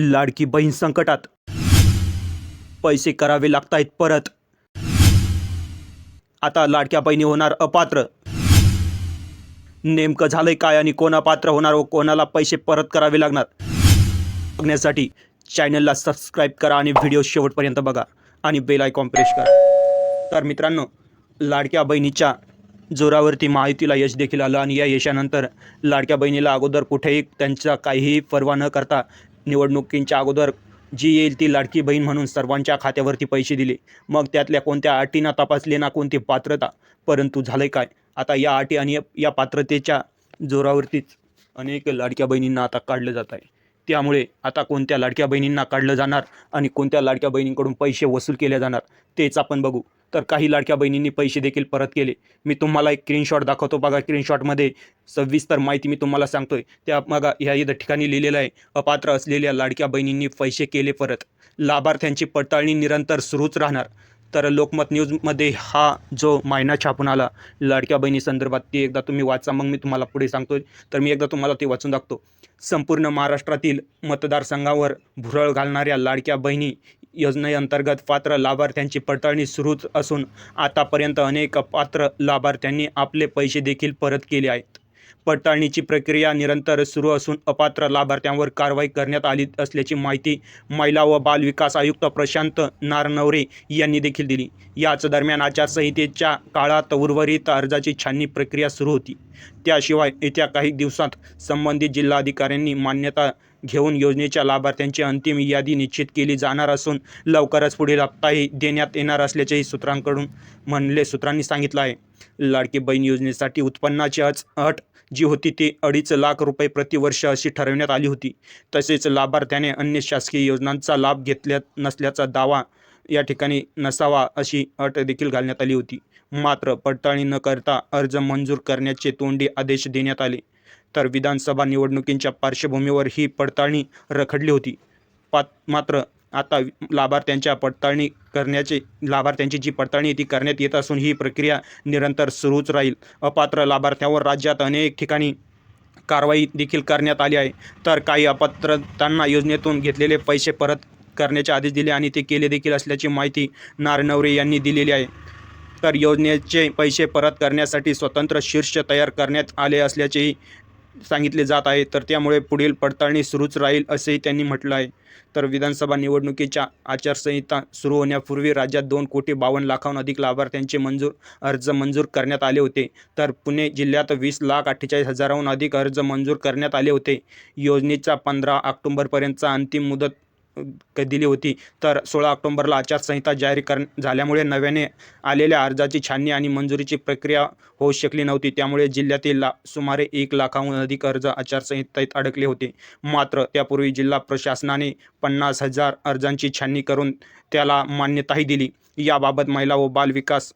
लाडकी बहीण संकटात. पैसे करावे लागतायत परत. आता लाडक्या बहिणी होणार अपात्र. नेमकं झालंय काय आणि कोणा पात्र होणार व कोणाला पैसे परत करावे लागणार? बघण्यासाठी चॅनलला सबस्क्राईब करा आणि व्हिडिओ शेवटपर्यंत बघा आणि बेल आयकॉन प्रेस करा. तर मित्रांनो लाडक्या बहिणीच्या जोरावरती माहितीला यश देखील आलं आणि या यशानंतर लाडक्या बहिणीला अगोदर कुठेही त्यांचा काहीही पर्वा न करता निवडणुकींच्या अगोदर जी येईल ती लाडकी बहीण म्हणून सर्वांच्या खात्यावरती पैसे दिले. मग त्यातल्या कोणत्या अटींना तपासले ना कोणती पात्रता? परंतु झालंय काय? आता या अटी आणि या पात्रतेच्या जोरावरतीच अनेक लाडक्या बहिणींना आता काढलं जात आहे. त्यामुळे आता कोणत्या लाडक्या बहिणींना काढलं जाणार आणि कोणत्या लाडक्या बहिणींकडून पैसे वसूल केले जाणार तेच आपण बघू. तर काही लाडक्या बहिणींनी पैसे देखील परत केले. मी तुम्हाला एक स्क्रीनशॉट दाखवतो बघा. स्क्रीनशॉटमध्ये सविस्तर माहिती मी तुम्हाला सांगतोय. त्या बघा ह्या इथं ठिकाणी लिहिलेलं आहे. अपात्र असलेल्या लाडक्या बहिणींनी पैसे केले परत. लाभार्थ्यांची पडताळणी निरंतर सुरूच राहणार. तर लोकमत न्यूजमध्ये हा जो मायना छापून आला लाडक्या बहिणी संदर्भात ती एकदा तुम्ही वाचा. मग मी तुम्हाला पुढे सांगतो तर मी एकदा तुम्हाला ते वाचून दाखतो संपूर्ण महाराष्ट्रातील मतदारसंघावर भुरळ घालणाऱ्या लाडक्या बहिणी योजनेअंतर्गत पात्र लाभार्थ्यांची पडताळणी सुरूच असून आतापर्यंत अनेक पात्र लाभार्थ्यांनी आपले पैसे देखील परत केले आहेत. पडताळणीची प्रक्रिया निरंतर सुरू असून अपात्र लाभार्थ्यांवर कारवाई करण्यात आली असल्याची माहिती महिला व बाल विकास आयुक्त प्रशांत नारनवरे यांनी देखील दिली. याच दरम्यान आचारसंहितेच्या काळात उर्वरित अर्जाची छाननी प्रक्रिया सुरू होती. त्याशिवाय येत्या काही दिवसात संबंधित जिल्हाधिकाऱ्यांनी मान्यता घेऊन योजनेच्या लाभार्थ्यांची अंतिम यादी निश्चित केली जाणार असून लवकरच पुढील हप्ताही देण्यात येणार असल्याचेही सूत्रांकडून म्हणले सूत्रांनी सांगितलं आहे. लाडकी बहीण योजनेसाठी उत्पन्नाची अच अट जी होती ती अडीच लाख रुपये प्रतिवर्ष अशी ठरवण्यात आली होती. तसेच लाभार्थ्याने अन्य शासकीय योजनांचा लाभ घेतल्या नसल्याचा दावा या ठिकाणी नसावा अशी अट देखील घालण्यात आली होती. मात्र पडताळणी न करता अर्ज मंजूर करण्याचे तोंडी आदेश देण्यात आले. तर विधानसभा निवडणुकींच्या पार्श्वभूमीवर ही पडताळणी रखडली होती. पात मात्र आता लाभार्थ्यांच्या पडताळणी करण्याचे लाभार्थ्यांची जी पडताळणी आहे ती करण्यात येत असून ही प्रक्रिया निरंतर सुरूच राहील. अपात्र लाभार्थ्यांवर राज्यात अनेक ठिकाणी कारवाई देखील करण्यात आली आहे. तर काही अपात्रतांना योजनेतून घेतलेले पैसे परत करण्याचे आदेश दिले आणि ते केले देखील असल्याची माहिती नारनवरे यांनी दिलेली आहे. तर योजनेचे पैसे परत करण्यासाठी स्वतंत्र शीर्ष तयार करण्यात आले असल्याचेही सांगितले जात आहे तर त्यामुळे पुढील पडताळणी सुरूच राहील असेही त्यांनी म्हटलं आहे. तर विधानसभा निवडणुकीच्या आचारसंहिता सुरू होण्यापूर्वी राज्यात दोन कोटी बावन्न लाखाहून अधिक लाभार्थ्यांचे मंजूर अर्ज मंजूर करण्यात आले होते. तर पुणे जिल्ह्यात वीस लाख अठ्ठेचाळीस हजाराहून अधिक अर्ज मंजूर करण्यात आले होते. योजनेचा पंधरा ऑक्टोंबरपर्यंतचा अंतिम मुदत दिली होती. तर सोळा ऑक्टोंबरला आचारसंहिता जारी कर झाल्यामुळे नव्याने आलेल्या अर्जाची छाननी आणि मंजुरीची प्रक्रिया होऊ शकली नव्हती. त्यामुळे जिल्ह्यातील ला सुमारे एक लाखाहून अधिक अर्ज आचारसंहितेत अडकले होते. मात्र त्यापूर्वी जिल्हा प्रशासनाने पन्नास हजार अर्जांची छाननी करून त्याला मान्यताही दिली. याबाबत महिला व बाल विकास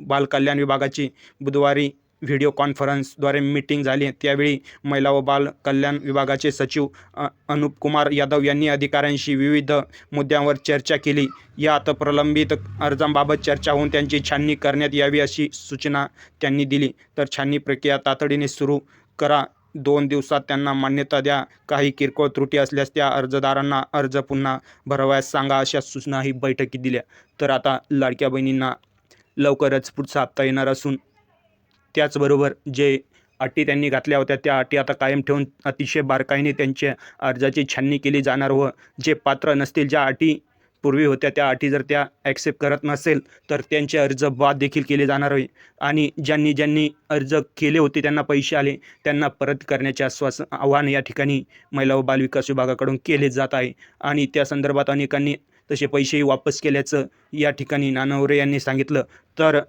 बालकल्याण विभागाची बुधवारी व्हिडिओ कॉन्फरन्सद्वारे मीटिंग झाली. त्यावेळी महिला व बाल कल्याण विभागाचे सचिव अ- अनुप कुमार यादव यांनी अधिकाऱ्यांशी विविध मुद्द्यांवर चर्चा केली. यात प्रलंबित अर्जांबाबत चर्चा होऊन त्यांची छाननी करण्यात यावी अशी सूचना त्यांनी दिली. तर छाननी प्रक्रिया तातडीने सुरू करा. दोन दिवसात त्यांना मान्यता द्या. काही किरकोळ त्रुटी असल्यास त्या अर्जदारांना अर्ज पुन्हा भरवायस सांगा अशा सूचनाही बैठकीत दिल्या. तर आता लाडक्या बहिणींना लवकरच पुढचा हप्ता येणार असून त्याचबरोबर जे अटी त्यांनी घातल्या होत्या त्या अटी आता कायम ठेवून अतिशय बारकाईने त्यांच्या अर्जाची छाननी केली जाणार व जे पात्र नसतील ज्या अटी पूर्वी होत्या त्या अटी जर त्या ॲक्सेप्ट करत नसेल तर त्यांचे अर्ज बाद देखील केले जाणार आहे. आणि ज्यांनी ज्यांनी अर्ज केले होते त्यांना पैसे आले त्यांना परत करण्याचे आश्वासन आव्हान या ठिकाणी महिला व बालविकास विभागाकडून केले जात आहे. आणि त्या संदर्भात अनेकांनी तसे पैसेही वापस केल्याचं या ठिकाणी नानवरे यांनी सांगितलं. तर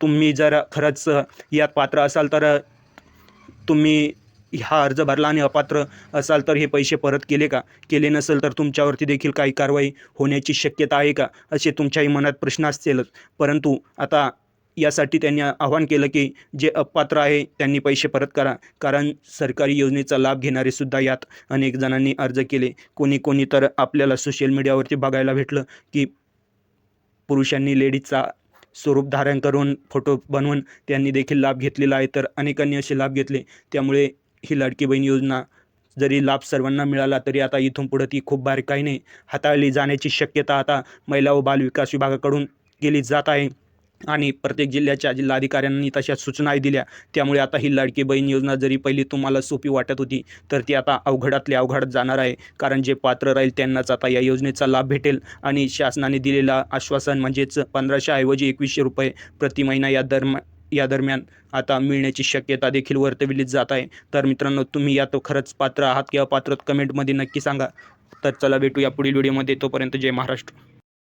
तुम्ही जर खरंच यात पात्र असाल तर तुम्ही हा अर्ज भरला आणि अपात्र असाल तर हे पैसे परत केले का? केले नसेल तर तुमच्यावरती देखील काही कारवाई होण्याची शक्यता आहे का? असे तुमच्याही मनात प्रश्न असतीलच परंतु आता यासाठी त्यांनी आवाहन केलं की जे अपात्र आहे त्यांनी पैसे परत करा. कारण सरकारी योजनेचा लाभ घेणारे सुद्धा यात अनेक जणांनी अर्ज केले. कोणी कोणी तर आपल्याला सोशल मीडियावरती बघायला भेटलं की पुरुषांनी लेडीजचा स्वरूप धारण करून फोटो बनवून त्यांनी देखील लाभ घेतलेला आहे. तर अनेकांनी असे लाभ घेतले. त्यामुळे ही लाडकी बहीण योजना जरी लाभ सर्वांना मिळाला तरी आता इथून पुढं ती खूप बारकाईने हाताळली जाण्याची शक्यता आता महिला व बालविकास विभागाकडून केली जात आहे. आणि प्रत्येक जिल्ह्याच्या जिल्हाधिकाऱ्यांनी तशा सूचनाही दिल्या. त्यामुळे आता ही लाडकी बहीण योजना जरी पहिली तुम्हाला सोपी वाटत होती तर ती आता अवघडातले अवघडात जाणार आहे. कारण जे पात्र राहील त्यांनाच आता या योजनेचा लाभ भेटेल. आणि शासनाने दिलेला आश्वासन म्हणजेच पंधराशेऐवजी एकवीसशे रुपये प्रति महिना या दरम्या या दरम्यान आता मिळण्याची शक्यता देखील वर्तविली जात आहे. तर मित्रांनो तुम्ही यात खरंच पात्र आहात किंवा पात्र कमेंटमध्ये नक्की सांगा. तर चला भेटूया पुढील व्हिडिओमध्ये. तोपर्यंत जय महाराष्ट्र.